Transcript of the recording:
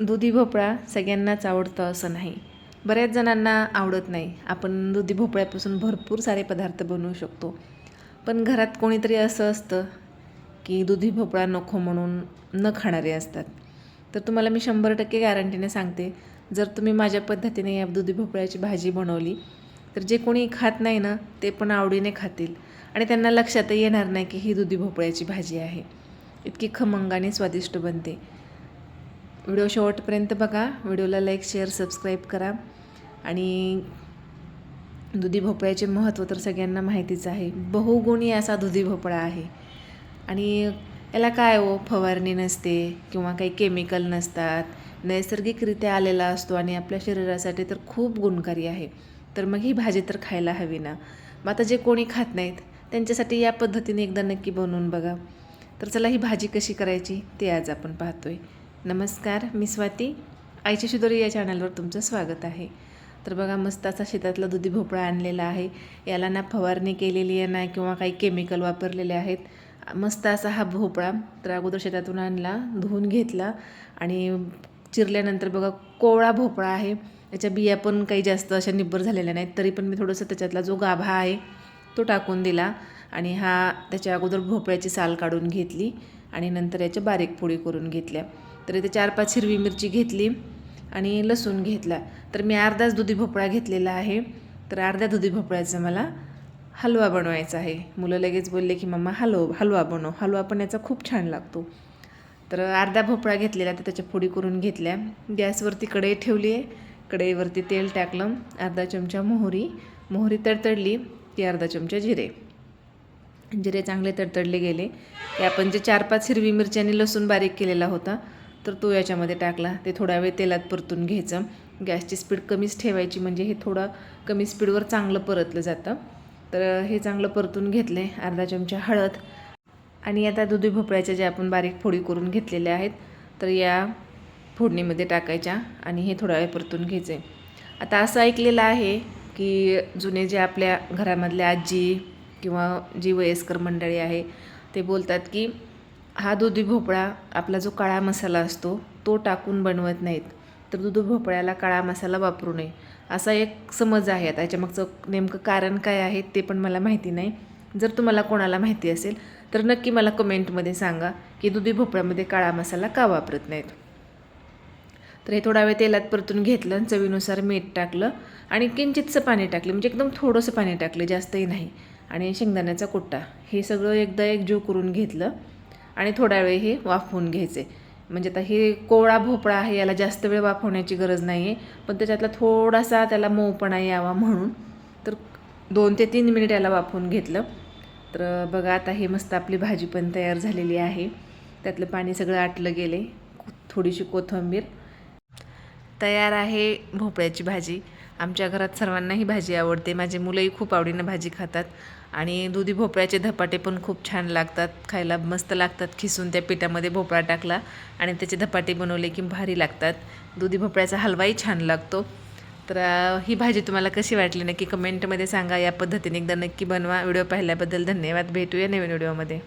दुधी भोपळा सगळ्यांनाच आवडतं असं नाही. बऱ्याच जणांना आवडत नाही. आपण दुधी भोपळ्यापासून भरपूर सारे पदार्थ बनवू शकतो. पण घरात कोणीतरी असं असतं की दुधी भोपळा नको म्हणून न खाणारे असतात. तर तुम्हाला मी शंभर टक्के गॅरंटीने सांगते जर तुम्ही माझ्या पद्धतीने या दुधी भोपळ्याची भाजी बनवली तर जे कोणी खात नाही ना ते पण आवडीने खातील. आणि त्यांना लक्षातही येणार नाही की ही दुधी भोपळ्याची भाजी आहे. इतकी खमंग आणि स्वादिष्ट बनते. व्हिडिओ शेवटपर्यंत बघा. व्हिडिओला लाईक शेअर सबस्क्राईब करा. आणि दुधी भोपळ्याचे महत्त्व तर सगळ्यांना माहितीच आहे. बहुगुणी असा दुधी भोपळा आहे. आणि याला काय हो? फवारणी नसते किंवा काही केमिकल नसतात. नैसर्गिकरित्या आलेला असतो आणि आपल्या शरीरासाठी तर खूप गुणकारी आहे. तर मग ही भाजी तर खायला हवी ना? मग आता जे कोणी खात नाहीत त्यांच्यासाठी या पद्धतीने एकदा नक्की बनवून बघा. तर चला ही भाजी कशी करायची ते आज आपण पाहतोय. नमस्कार मी स्वाती. आईची शिदोरी या चॅनलवर तुमचं स्वागत आहे. तर बघा मस्त असा शेतातला दुधी भोपळा आणलेला आहे. याला ना फवारणी केलेली आहे ना किंवा काही केमिकल वापरलेले आहेत. मस्त असा हा भोपळा तर अगोदर शेतातून आणला धुवून घेतला आणि चिरल्यानंतर बघा कोवळा भोपळा आहे. त्याच्या बिया पण काही जास्त अशा निब्बर झालेल्या नाहीत तरी पण मी थोडंसं त्याच्यातला जो गाभा आहे तो टाकून दिला आणि हा त्याच्या अगोदर भोपळ्याची साल काढून घेतली आणि नंतर याच्या बारीक पोळी करून घेतल्या. तर इथे चार पाच हिरवी मिरची घेतली आणि लसूण घेतला. तर मी अर्धाच दुधी भोपळा घेतलेला आहे. तर अर्ध्या दुधी भोपळ्याचा मला हलवा बनवायचा आहे. मुलं लगेच बोलले की मम्मा हलव हलवा बनव. हलवा पण याचा खूप छान लागतो. तर अर्धा भोपळा घेतलेला तर त्याच्या फोडी करून घेतल्या. गॅसवरती कढई ठेवली आहे. कढईवरती तेल टाकलं. अर्धा चमचा मोहरी. मोहरी तडतडली की अर्धा चमचा जिरे. जिरे चांगले तडतडले गेले. ते आपण जे चार पाच हिरवी मिरची आणि लसूण बारीक केलेला होता तर तो याच्यामध्ये टाकला. ते थोडा वेळ तेलात परतून घ्यायचं. गॅसची स्पीड कमीच ठेवायची म्हणजे हे थोडं कमी स्पीडवर चांगलं परतलं जातं. तर हे चांगलं परतून घेतले अर्धा चमचा हळद. आणि आता दुधी भोपळ्याच्या ज्या आपण बारीक फोडी करून घेतलेल्या आहेत तर या फोडणीमध्ये टाकायच्या आणि हे थोडा वेळ परतून घ्यायचे आता असं ऐकलेलं आहे की जुने जे आपल्या घरामधल्या आजी किंवा जी वयस्कर मंडळी आहे ते बोलतात की हा दुधी भोपळा आपला जो काळा मसाला असतो तो टाकून बनवत नाहीत. तर दुधी भोपळ्याला काळा मसाला वापरू नये. असा एक समज आहे आता. याच्यामागचं नेमकं कारण काय आहे ते पण मला माहिती नाही. जर तुम्हाला कोणाला माहिती असेल तर नक्की मला कमेंटमध्ये सांगा की दुधी भोपळ्यामध्ये काळा मसाला का वापरत नाहीत. तर हे थोडा वेळ तेलात परतून घेतलं चवीनुसार मीठ टाकलं आणि किंचितचं पाणी टाकलं. म्हणजे एकदम थोडंसं पाणी टाकलं जास्तही नाही. आणि शेंगदाण्याचा कुट्टा. हे सगळं एकदा एकजीव करून घेतलं. आणि थोडा वेळ हे वाफवून घ्यायचे. म्हणजे आता हे कोवळा भोपळा आहे याला जास्त वेळ वाफवण्याची गरज नाही आहे पण त्याच्यातला थोडासा त्याला मऊपणा यावा म्हणून तर दोन ते तीन मिनिट याला वाफवून घेतलं. तर बघा आता हे मस्त आपली भाजी पण तयार झालेली आहे. त्यातलं पाणी सगळं आटलं गेले. थोडीशी कोथिंबीर. तयार आहे भोपळ्याची भाजी. आमच्या घरात सर्वांना ही भाजी आवडते. माझे मुलंही खूप आवडीनं भाजी खातात. आणि दुधी भोपळ्याचे धपाटे पण खूप छान लागतात. खायला मस्त लागतात. खिसून त्या पिठामध्ये भोपळा टाकला आणि त्याचे धपाटे बनवले की भारी लागतात. दुधी भोपळ्याचा हलवाही छान लागतो. तर ही भाजी तुम्हाला कशी वाटली नक्की कमेंटमध्ये सांगा. या पद्धतीने एकदा नक्की बनवा. व्हिडिओ पाहिल्याबद्दल धन्यवाद. भेटूया नवीन व्हिडिओमध्ये.